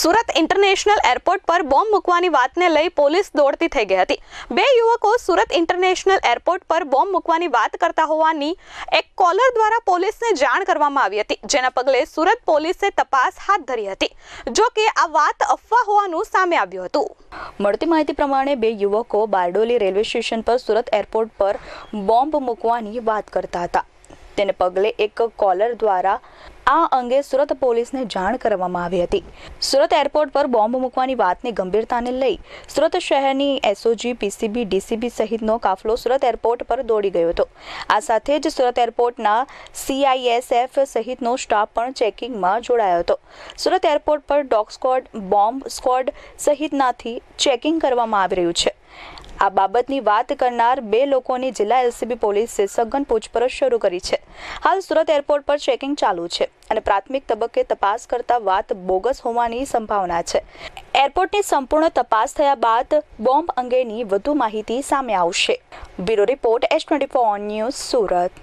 Surat international airport પર bomb મૂકવાની વાતને લઈ પોલીસ દોડતી થઈ ગઈ હતી. બે યુવકો સુરત ઇન્ટરનેશનલ એરપોર્ટ પર બોમ્બ મૂકવાની વાત કરતા હોવાની એક કોલર દ્વારા પોલીસને જાણ કરવામાં આવી હતી, જેના પગલે સુરત પોલીસે તપાસ હાથ ધરી હતી. જો કે આ વાત અફવા હોવાનું સામે આવ્યું હતું. મળતી માહિતી પ્રમાણે બે યુવકો બારડોલી રેલવે સ્ટેશન પર સુરત એરપોર્ટ પર બોમ્બ મૂકવાની વાત કરતા હતા. તેને પગલે એક કોલર દ્વારા આ અંગે સુરત પોલીસને જાણ કરવામાં આવી હતી. સુરત એરપોર્ટ પર બોમ્બ મૂકવાની વાતની ગંભીરતાને લઈ સુરત શહેરની એસઓજી પીસીબી ડીસીબી સહિતનો કાફલો સુરત એરપોર્ટ પર દોડી ગયો હતો. આ સાથે જ સુરત એરપોર્ટના સીઆઈએસએફ સહિતનો સ્ટાફ પણ ચેકિંગમાં જોડાયો હતો. સુરત એરપોર્ટ પર ડોગ સ્કોડ, બોમ્બ સ્કોડ સહિતનાથી ચેકિંગ કરવામાં આવી રહ્યું છે. આ બાબતની વાત કરનાર બે લોકોની જિલ્લા એલસીબી પોલીસે સઘન પૂછપરછ શરૂ કરી છે. હાલ સુરત એરપોર્ટ પર ચેકિંગ ચાલુ છે અને પ્રાથમિક તબક્કે તપાસ કરતા વાત બોગસ હોવાની સંભાવના છે. એરપોર્ટની સંપૂર્ણ તપાસ થયા બાદ બોમ્બ અંગેની વધુ માહિતી સામે આવશે. Bureau report S twenty four news Surat.